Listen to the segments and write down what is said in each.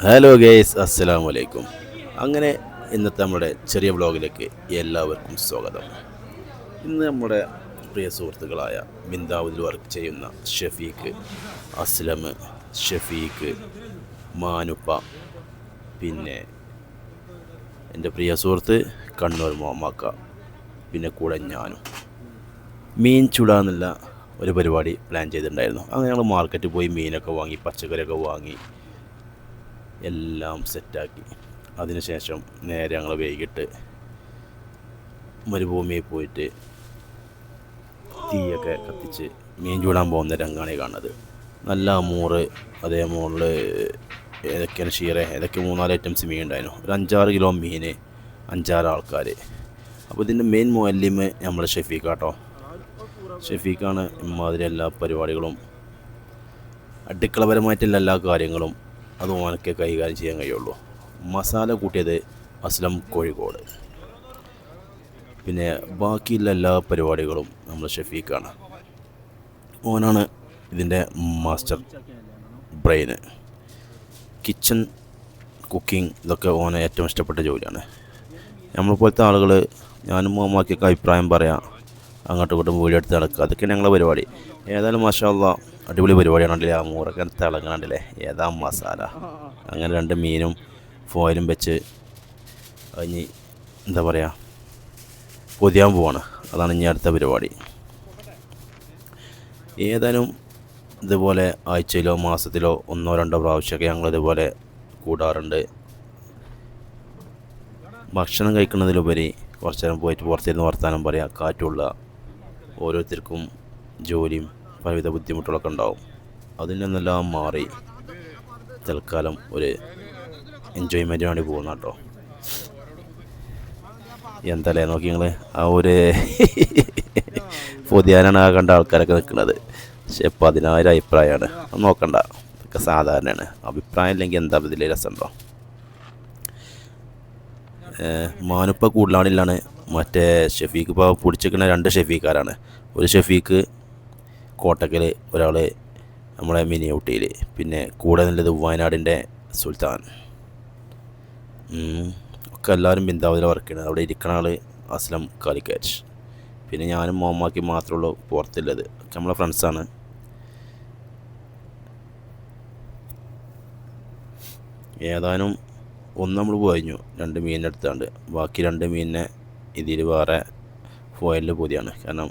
Hello guys അസ്സലാമു അലൈക്കും അങ്ങനെ ഇന്നത്തെ നമ്മുടെ ചെറിയ വ്ളോഗിലേക്ക് എല്ലാവർക്കും സ്വാഗതം. ഇന്ന് നമ്മുടെ പ്രിയ സുഹൃത്തുക്കളായ ബിന്ദാവുദിൽ വർക്ക് ചെയ്യുന്ന ഷഫീഖ് അസ്ലം ഷഫീഖ് മാനുപ്പ പിന്നെ എന്റെ പ്രിയ സുഹൃത്ത് കണ്ണൂർ മോമാക്ക പിന്നെ കൂടെ ഞാനും. മീൻ ചുടാന്നുള്ള ഒരു പരിപാടി പ്ലാൻ ചെയ്തിട്ടുണ്ടായിരുന്നു. അങ്ങനെ ഞങ്ങൾ മാർക്കറ്റിൽ പോയി മീനൊക്കെ വാങ്ങി പച്ചക്കറിയൊക്കെ വാങ്ങി എല്ലാം സെറ്റാക്കി. അതിനുശേഷം നേരെ ഞങ്ങൾ വൈകിട്ട് മരുഭൂമിയിൽ പോയിട്ട് തീയൊക്കെ കത്തിച്ച് മീൻ ചൂടാൻ പോകുന്ന രംഗമാണ് കാണുന്നത്. നല്ല മൂറ് അതേ മുകളിൽ ഏതൊക്കെയാണ് ഷീറ? ഏതൊക്കെ മൂന്നാൽ ഐറ്റംസ് മീൻ ഉണ്ടായിരുന്നു. ഒരു അഞ്ചാറ് കിലോ മീൻ അഞ്ചാറ് ആൾക്കാർ അപ്പോൾ ഇതിന്റെ മെയിൻ മൊല്ലിമ് നമ്മൾ ഷെഫീഖ് കേട്ടോ ഷെഫീഖാണ് ഇമാതിരി എല്ലാ പരിപാടികളും അടുക്കളപരമായിട്ടുള്ള എല്ലാ കാര്യങ്ങളും അത് ഓനൊക്കെ കൈകാര്യം ചെയ്യാൻ കഴിയുള്ളൂ. മസാല കൂട്ടിയത് അസ്ലം കോഴിക്കോട്. പിന്നെ ബാക്കിയുള്ള എല്ലാ പരിപാടികളും നമ്മൾ ഷെഫീഖാണ്. ഓനാണ് ഇതിന്റെ മാസ്റ്റർ ബ്രെയിന് കിച്ചൺ കുക്കിംഗ് ഇതൊക്കെ ഓനെ ഏറ്റവും ഇഷ്ടപ്പെട്ട ജോലിയാണ്. നമ്മളെ പോലത്തെ ആളുകൾ ഞാനും മോമാക്കിയൊക്കെ അഭിപ്രായം പറയാം. അങ്ങോട്ടും ഇങ്ങോട്ടും വീഡിയോ എടുത്ത് നടക്കുക. അതൊക്കെയാണ് ഞങ്ങളുടെ പരിപാടി. ഏതായാലും മാഷാല്ല അടിപൊളി പരിപാടിയാണ് കണ്ടില്ലേ ആ മൂറൊക്കെ തിളങ്ങണല്ലേ ഏതാ മസാല. അങ്ങനെ രണ്ട് മീനും ഫോയിലും വെച്ച് കഴിഞ്ഞ് എന്താ പറയുക പൊതിയാൻ പോവാണ്. അതാണ് ഇനി അടുത്ത പരിപാടി. ഏതാനും ഇതുപോലെ ആഴ്ചയിലോ മാസത്തിലോ ഒന്നോ രണ്ടോ പ്രാവശ്യമൊക്കെ ഞങ്ങൾ ഇതുപോലെ കൂടാറുണ്ട്. ഭക്ഷണം കഴിക്കുന്നതിലുപരി കുറച്ച് നേരം പോയിട്ട് പുറത്തിരുന്ന് വർത്താനം പറയാം. കാറ്റുള്ള ഓരോരുത്തർക്കും ജോലിയും പലവിധ ബുദ്ധിമുട്ടുകളൊക്കെ ഉണ്ടാവും. അതിൽ നിന്നെല്ലാം മാറി തൽക്കാലം ഒരു എൻജോയ്മെന്റിന് വേണ്ടി പോകുന്ന കേട്ടോ. എന്തല്ലേ നോക്കി നിങ്ങൾ ആ ഒരു പൊതിയാനാണ് ആ കണ്ട ആൾക്കാരൊക്കെ നിൽക്കുന്നത്. പക്ഷെ പതിനായിരം അഭിപ്രായമാണ്. അത് നോക്കണ്ട. ഇതൊക്കെ സാധാരണയാണ്. അഭിപ്രായം ഇല്ലെങ്കിൽ എന്താ ഇതിൽ രസമുണ്ടോ മാനുപ്പ കൂടുതലാണില്ലാണ് മറ്റേ ഷെഫീഖ് ഇപ്പോൾ പിടിച്ചിരിക്കുന്ന രണ്ട് ഷെഫീക്കാരാണ് ഒരു ഷെഫീഖ് കോട്ടക്കൽ ഒരാൾ നമ്മളെ മിനി ഊട്ടിയിൽ പിന്നെ കൂടെ നല്ലത് വയനാടിന്റെ സുൽത്താൻ. ഒക്കെ എല്ലാവരും ബിന്ദാവതിൽ വർക്ക് ചെയ്യുന്നത്. അവിടെ ഇരിക്കണ ആൾ അസ്ലം കാലിക്കാറ്റ്. പിന്നെ ഞാനും മോമാക്കി മാത്രമേ ഉള്ളൂ പുറത്തുള്ളത്. ഒക്കെ നമ്മളെ ഫ്രണ്ട്സാണ് ഏതാനും ഒന്ന് നമ്മൾ കഴിഞ്ഞു രണ്ട് മീനിന്റെ അടുത്താണ്ട് ബാക്കി രണ്ട് മീനിനെ ഇതിൽ വേറെ ഫോയിലിൽ പൊതിയാണ്. കാരണം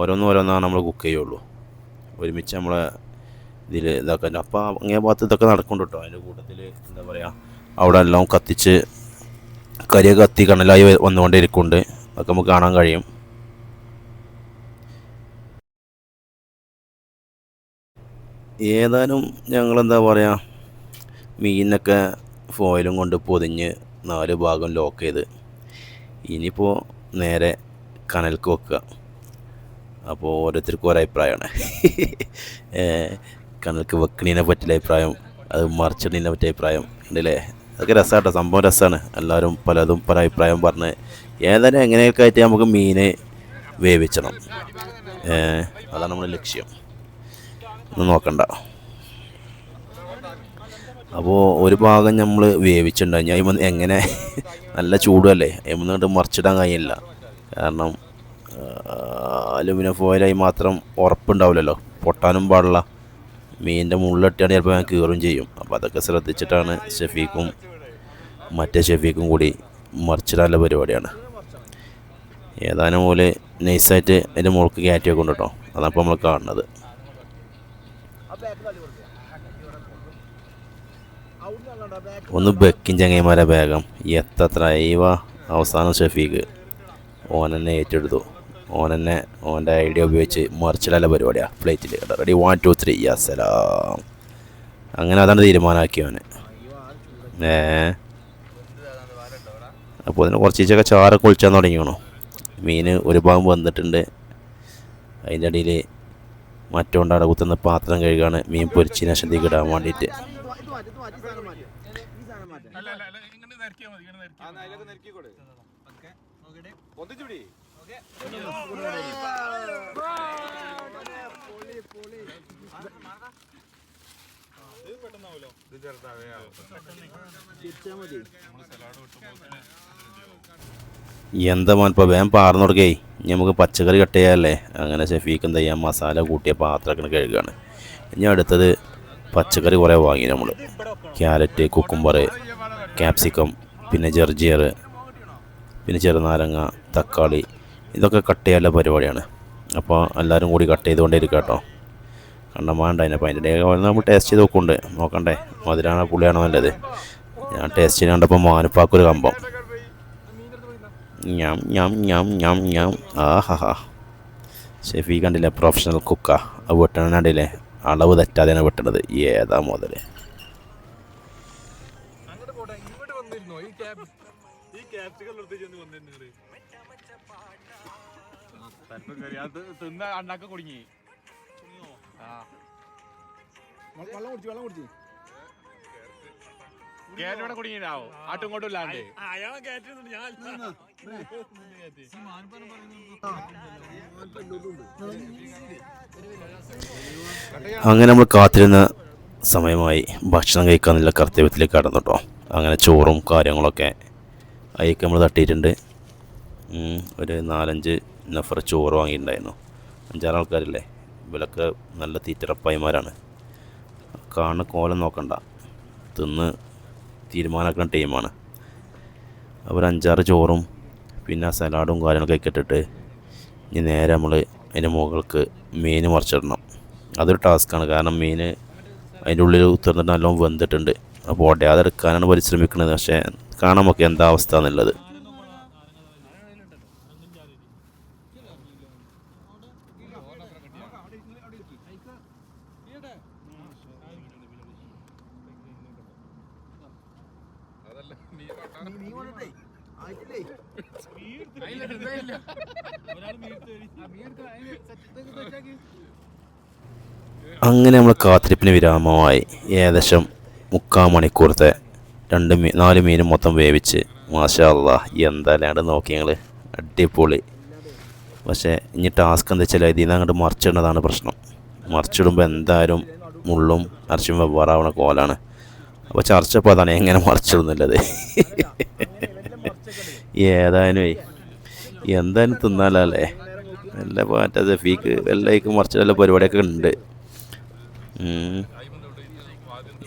ഓരോന്നും ഓരോന്നാണ് നമ്മൾ കുക്ക് ചെയ്യുള്ളൂ. ഒരുമിച്ച് നമ്മളെ ഇതിൽ ഇതാക്കാൻ. അപ്പോൾ അങ്ങേ ഭാഗത്ത് ഇതൊക്കെ നടക്കുന്നുണ്ട് കേട്ടോ അതിന്റെ കൂട്ടത്തിൽ എന്താ പറയുക അവിടെ എല്ലാം കത്തിച്ച് കരിയ കത്തി കണലായി വന്നുകൊണ്ടിരിക്കുന്നുണ്ട്. അതൊക്കെ നമുക്ക് കാണാൻ കഴിയും. ഏതായാലും ഞങ്ങളെന്താ പറയുക മീനൊക്കെ ഫോയിലും കൊണ്ട് പൊതിഞ്ഞ് നാല് ഭാഗം ലോക്ക് ചെയ്ത്. ഇനിയിപ്പോൾ നേരെ കനൽക്ക് വെക്കുക. അപ്പോൾ ഓരോരുത്തർക്കും ഓരോ അഭിപ്രായമാണ്. കണക്ക് വെക്കണീനെ പറ്റിയ അഭിപ്രായം അത് മറിച്ചണീനെ പറ്റിയ അഭിപ്രായം ഉണ്ടല്ലേ? അതൊക്കെ രസമാട്ടോ സംഭവം രസമാണ് എല്ലാവരും പലതും പല അഭിപ്രായം പറഞ്ഞ് ഏതായാലും എങ്ങനെയൊക്കെ ആയിട്ട് നമുക്ക് മീനെ വേവിച്ചണം. അതാണ് നമ്മുടെ ലക്ഷ്യം. ഒന്നും നോക്കണ്ട. അപ്പോൾ ഒരു ഭാഗം നമ്മൾ വേവിച്ചിട്ടുണ്ടായി ഞാൻ എങ്ങനെ നല്ല ചൂടല്ലേ? ഇവന്നിട്ട് മറിച്ചിടാൻ കഴിയില്ല. കാരണം അലുമിനിയം ഫോയിലായി മാത്രം ഉറപ്പുണ്ടാവില്ലല്ലോ. പൊട്ടാനും പാടില്ല. മീനിന്റെ മുള്ളിട്ടാണ് ചിലപ്പോൾ ഞാൻ കീറും ചെയ്യും. അപ്പോൾ അതൊക്കെ ശ്രദ്ധിച്ചിട്ടാണ് ഷെഫീക്കും മറ്റേ ഷെഫീക്കും കൂടി മറിച്ചിടാനുള്ള പരിപാടിയാണ്. ഏതാനും പോലെ നൈസായിട്ട് അതിന്റെ മുകൾക്ക് കയറ്റി വെക്കും കേട്ടോ. അതാണ് ഇപ്പോൾ നമ്മൾ കാണുന്നത്. ഒന്ന് ബെക്കിൻ ചങ്ങൈമാരെ വേഗം. എത്ര ഈവ അവസാനം ഷഫീഖ് ഓൻ എന്നെ ഏറ്റെടുത്തു. ഓൻ തന്നെ ഓന്റെ ഐഡിയ ഉപയോഗിച്ച് മറിച്ചിടല പരിപാടിയാണ് ഫ്ലൈറ്റിൽ റെഡി വൺ ടു ത്രീ അസലാം അങ്ങനെ അതാണ് തീരുമാനമാക്കി അവന് ഏ. അപ്പോൾ അതിന് കുറച്ച് ചീച്ചൊക്കെ ചാറ് കുളിച്ചാൻ തുടങ്ങിയാണ് മീൻ ഒരു ഭാഗം വന്നിട്ടുണ്ട്. അതിന്റെ അടിയിൽ മറ്റോണ്ടാണ് കുത്തുന്ന പാത്രം കഴുകാണ്. മീൻ പൊരിച്ചതിന് ശ്രദ്ധിക്കിടാൻ ഇടാൻ വേണ്ടിയിട്ട് അല്ല അല്ല അല്ല ഇങ്ങനെ നിരക്കിയാൽ മതി. ഒന്നിച്ചുപിടി ഇത് ചെറുതാവേ എന്താ മോൻ ഇപ്പോൾ വേഗം പാർന്നു കൊടുക്കേ? ഇനി നമുക്ക് പച്ചക്കറി കട്ട് ചെയ്യാമല്ലേ അങ്ങനെ ഷെഫീക്ക് എന്താ ചെയ്യാം? മസാല കൂട്ടിയ പാത്രമൊക്കെ കഴുകുകയാണ് ഇനി അടുത്തത് പച്ചക്കറി കുറേ വാങ്ങി നമ്മൾ ക്യാരറ്റ് കുക്കുംബർ ക്യാപ്സിക്കം പിന്നെ ജെർജിയർ പിന്നെ ചെറുനാരങ്ങ തക്കാളി ഇതൊക്കെ കട്ട് ചെയ്യാനുള്ള പരിപാടിയാണ്. അപ്പോൾ എല്ലാവരും കൂടി കട്ട്. ചെയ്തുകൊണ്ടേ ഇരിക്കുക കേട്ടോ കണ്ടമാണ്ട അതിനപ്പോൾ അതിന്റെ നമ്മൾ ടേസ്റ്റ് ചെയ്ത് നോക്കുന്നുണ്ട്. നോക്കണ്ടേ മധുരാണോ പുളിയാണോ നല്ലത്. ഞാൻ ടേസ്റ്റ് ചെയ്ത് കണ്ടപ്പോൾ മാനുപ്പാക്കൊരു കമ്പം. ഞാം ഞാം ഞാം ഞാം ഞാം. ആഹാ ഷെഫി കണ്ടില്ലേ പ്രൊഫഷണൽ കുക്കാ അത് വെട്ടണ അളവ് തെറ്റാതെയാണ് വെട്ടണത്. ഏതാ മുതൽ തലപ്പം കയറി അത് തിന്ന അണ്ണാക്ക കുടുങ്ങി. ആ. വെള്ളം കുടിച്ചു വെള്ളം കുടിച്ചു. കേരള കുടുങ്ങിയിട്ടാവോ. ആട്ടും ഇങ്ങോട്ടും ഇല്ലാണ്ട്. അങ്ങനെ നമ്മൾ കാത്തിരുന്ന സമയമായി ഭക്ഷണം കഴിക്കാന്നുള്ള കർത്തവ്യത്തിലേക്ക് കടന്നു കേട്ടോ. അങ്ങനെ ചോറും കാര്യങ്ങളൊക്കെ അതിലേക്ക് നമ്മൾ തട്ടിയിട്ടുണ്ട്. ഒരു നാലഞ്ച് നഫർ ചോറ് വാങ്ങിയിട്ടുണ്ടായിരുന്നു. അഞ്ചാറ് ആൾക്കാരില്ലേ? ഇവരൊക്കെ നല്ല തീറ്ററപ്പായിമാരാണ്. കാണുന്ന കോലം നോക്കണ്ട. തിന്ന് തീരുമാനമാക്കുന്ന ടീമാണ് അവർ അഞ്ചാറ് ചോറും പിന്നെ സലാഡും കാര്യങ്ങളൊക്കെ ഇട്ടിട്ട് ഇനി നേരെ നമ്മൾ അതിന്റെ മുകൾക്ക് മീൻ മറിച്ചിടണം. അതൊരു ടാസ്ക്കാണ് കാരണം മീൻ അതിന്റെ ഉള്ളിൽ ഉത്തർന്നിട്ട് നല്ലോണം വെന്തിട്ടുണ്ട്. അപ്പോൾ ഒടയാതെ എടുക്കാനാണ് പരിശ്രമിക്കുന്നത്. പക്ഷേ കാണാൻ നമുക്ക് എന്താ അവസ്ഥ എന്നുള്ളത്. നീ കൊണ്ടിട്ടേ. ആയിട്ടില്ലേ? അങ്ങനെ നമ്മൾ കാത്തിരിപ്പിന് വിരാമമായി. ഏകദേശം മുക്കാൽ മണിക്കൂറത്തെ രണ്ട് മീ നാല് മീനും മൊത്തം വേവിച്ച്. മാഷാ അല്ലാ എന്തായാലും നോക്കി ഞങ്ങൾ അടിപൊളി. പക്ഷേ ഇനി ടാസ്ക് എന്താ വെച്ചാൽ ഇതിൽ നിന്ന് അങ്ങോട്ട് മറിച്ചിടുന്നതാണ് പ്രശ്നം. മറിച്ചിടുമ്പോൾ എന്തായാലും മുള്ളും അരച്ചും വെവ്വാറാവണ കോലാണ്. അപ്പോൾ ചർച്ചപ്പോൾ അതാണ് എങ്ങനെ മറിച്ചിടുന്നുള്ളത്. ഏതായാലും എന്തായാലും തിന്നാലല്ലേ? നല്ല മറ്റേ സഫീക്ക് വെള്ളയ്ക്ക് മറിച്ചിടല്ല പരിപാടിയൊക്കെ ഉണ്ട്.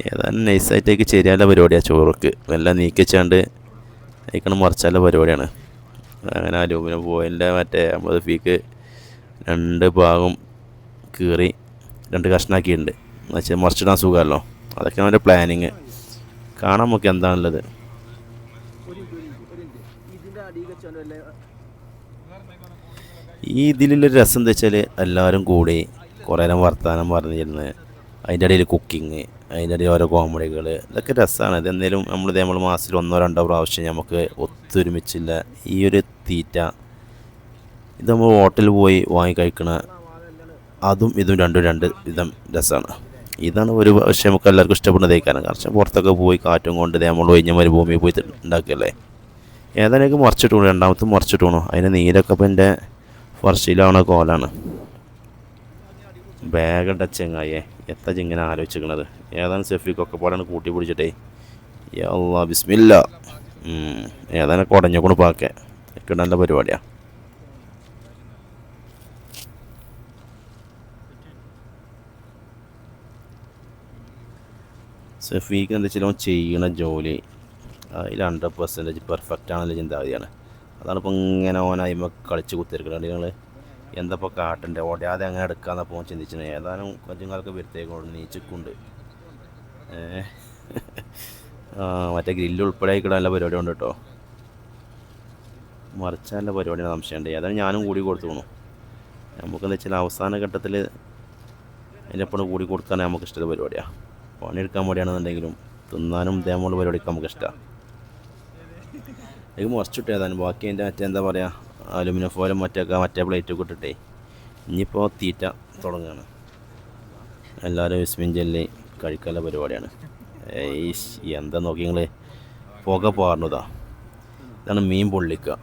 ഏതായാലും നൈസായിട്ടേക്ക് ശരിയായ പരിപാടിയാണ് ചോറൊക്കെ. എല്ലാം നീക്കിച്ചാണ്ട് അയക്കണം മറിച്ചാല പരിപാടിയാണ്. അങ്ങനെ അലൂമിനിയം പോയിന്റെ മറ്റേ അമ്പത് ഫീക്ക് രണ്ട് ഭാഗം കീറി രണ്ട് കഷ്ണാക്കിയിട്ടുണ്ട്. എന്നുവെച്ചാൽ മറിച്ചിടാൻ സുഖമല്ലോ അതൊക്കെയാണ് അവന്റെ പ്ലാനിങ് കാണാൻ നമുക്ക് എന്താണുള്ളത് ഈ ഇതിലുള്ളൊരു രസം എന്താ വെച്ചാൽ എല്ലാവരും കൂടി കുറേ നേരം വർത്തമാനം പറഞ്ഞിരുന്ന്. അതിന്റെ ഇടയിൽ കുക്കിങ് അതിന്റെ ഇടയിൽ ഓരോ കോമഡികൾ ഇതൊക്കെ രസമാണ് ഇത് എന്തെങ്കിലും നമ്മൾ ഇതേ നമ്മൾ മാസത്തിൽ ഒന്നോ രണ്ടോ പ്രാവശ്യം നമുക്ക് ഒത്തൊരുമിച്ചില്ല ഈ ഒരു തീറ്റ ഇത് നമ്മൾ ഹോട്ടലിൽ പോയി വാങ്ങി കഴിക്കണ അതും ഇതും രണ്ടും രണ്ട് വിധം രസമാണ് ഇതാണ് ഒരു പക്ഷേ നമുക്ക് എല്ലാവർക്കും ഇഷ്ടപ്പെടുന്നത് കാരണം. കാരണം പുറത്തൊക്കെ പോയി കാറ്റും കൊണ്ട് നമ്മൾ ഒഴിഞ്ഞ മരുഭൂമിയിൽ പോയി ഉണ്ടാക്കിയല്ലേ? ഏതായാലും മറിച്ചിട്ട് പോകണം രണ്ടാമത്തെ മറിച്ചിട്ട് പോകണം അതിന് നീരൊക്കെ ഇപ്പം എന്റെ ഫർഷിലാവണ കോലാണ്. ബാഗണ്ട ചെങ്ങായേ. എത്ര ചിങ്ങനെ ആലോചിക്കണത് ഏതാണ് സെഫിക്കൊക്കെ പാടാണ് കൂട്ടി പിടിച്ചിട്ടേ. യാ ബിസ്മില്ല. ഏതാനൊക്കെ ഉടഞ്ഞ കൊണ്ട് പാക്കെ ഒക്കെ നല്ല പരിപാടിയാണ് സഫീക്ക് എന്താ വെച്ചാൽ ചെയ്യണ ജോലി അതിൽ ഹൺഡ്രഡ് പെർസെന്റേജ് പെർഫെക്റ്റ് ആണെന്നുള്ള ചിന്താഗതിയാണ്. അതാണ് ഇപ്പോൾ ഇങ്ങനെ ഓനായി കളിച്ച് കുത്തിരിക്കുന്നത് നിങ്ങൾ എന്താ ഇപ്പോൾ കാട്ടന്റെ ഓടാതെ അങ്ങനെ എടുക്കാമെന്നപ്പോൾ ഓൻ ചിന്തിച്ചത്. ഏതാനും കൊച്ചുങ്ങൾക്ക് വരുത്തേക്കൊണ്ട് നീച്ചിക്കുണ്ട്. ഏ? ആ മറ്റേ ഗ്രില്ല് ഉൾപ്പെടെ നല്ല പരിപാടി ഉണ്ട് കേട്ടോ മറിച്ചാനുള്ള പരിപാടിയാണ് സംശയമുണ്ട്. ഏതായാലും ഞാനും കൂടി കൊടുത്തു പോണു നമുക്കെന്താ വെച്ചാൽ അവസാന ഘട്ടത്തിൽ അതിന്റെ കൂടി കൊടുക്കാൻ നമുക്ക് ഇഷ്ടമുള്ള പരിപാടിയാണ് പണിയെടുക്കാൻ വേണ്ടിയാണെന്നുണ്ടെങ്കിലും തിന്നാനും ഇതേപോലെ പരിപാടിക്ക് നമുക്ക് ഇഷ്ടമാണ് എനിക്ക് മുറിച്ചിട്ട് ഏതാനും. ബാക്കി അതിന്റെ മറ്റേ എന്താ പറയുക അലുമിനിയം ഫോയിലും മറ്റൊക്കെ മറ്റേ പ്ലേറ്റൊക്കെ ഇട്ടിട്ടേ ഇനിയിപ്പോൾ തീറ്റ തുടങ്ങുകയാണ് എല്ലാവരും വിസ്മിൻ ജെല്ലി കഴിക്കാനുള്ള പരിപാടിയാണ്. ഏയ് എന്താ നോക്കി നിങ്ങൾ പുക പാറുന്നതാ ഇതാണ് മീൻ പൊള്ളിക്കുക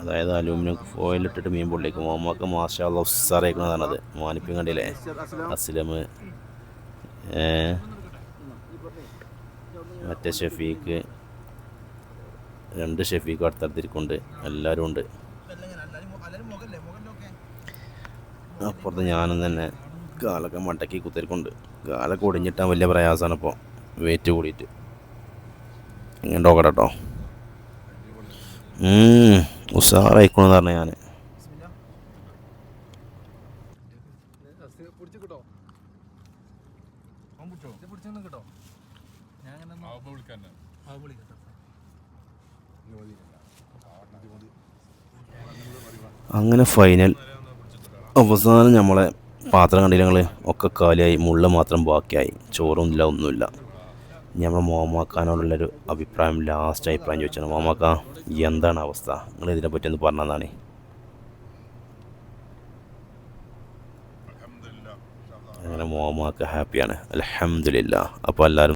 അതായത് അലൂമിനിയം ഫോയിലിട്ടിട്ട് മീൻ പൊള്ളിക്കുക മോമൊക്കെ മാഷാ ഉസാറേക്കുന്നതാണത് മാനിപ്പിയും കണ്ടില്ലേ? അസ്ലം മറ്റേ ഷെഫീക്ക് രണ്ട് ഷെഫീക്ക് അടുത്തടുത്തിരിക്കുന്നുണ്ട് എല്ലാവരും ഉണ്ട്. അപ്പുറത്ത് ഞാനും തന്നെ കാലൊക്കെ മടക്കി കുത്തിരിക്കുന്നുണ്ട് കാലൊക്കെ ഒടിഞ്ഞിട്ടാൻ വലിയ പ്രയാസമാണ് ഇപ്പോൾ വെയിറ്റ് കൂടിയിട്ട്. ഇങ്ങനെ നോക്കട്ടെ കേട്ടോ. ഉഷാറായിക്കോണെന്ന് പറഞ്ഞ ഞാൻ പിടിച്ചു കിട്ടോ അവൻ പിടിച്ചോ ഇത് പിടിച്ചു കിട്ടോ ഞാൻ അങ്ങനെ ആ അപ്പൊ വിളിക്കാൻ ആ വിളിക്കട്ടെ അങ്ങനെ ഫൈനൽ അവസാനം നമ്മളെ പാത്രം കണ്ടില്ല ഞങ്ങൾ ഒക്കെ കാലിയായി മുള്ള മാത്രം ബാക്കിയായി. ചോറും ഇല്ല ഒന്നുമില്ല. ഞമ്മളെ മോമാക്കാനോടുള്ളൊരു അഭിപ്രായം ലാസ്റ്റ് അഭിപ്രായം ചോദിച്ചാണ് മോമാക്ക എന്താണ് അവസ്ഥ? നിങ്ങൾ ഇതിനെപ്പറ്റി ഒന്ന് പറഞ്ഞതാണ് അങ്ങനെ മോമാക്ക ഹാപ്പിയാണ് അലഹമില്ല അപ്പോൾ എല്ലാവരും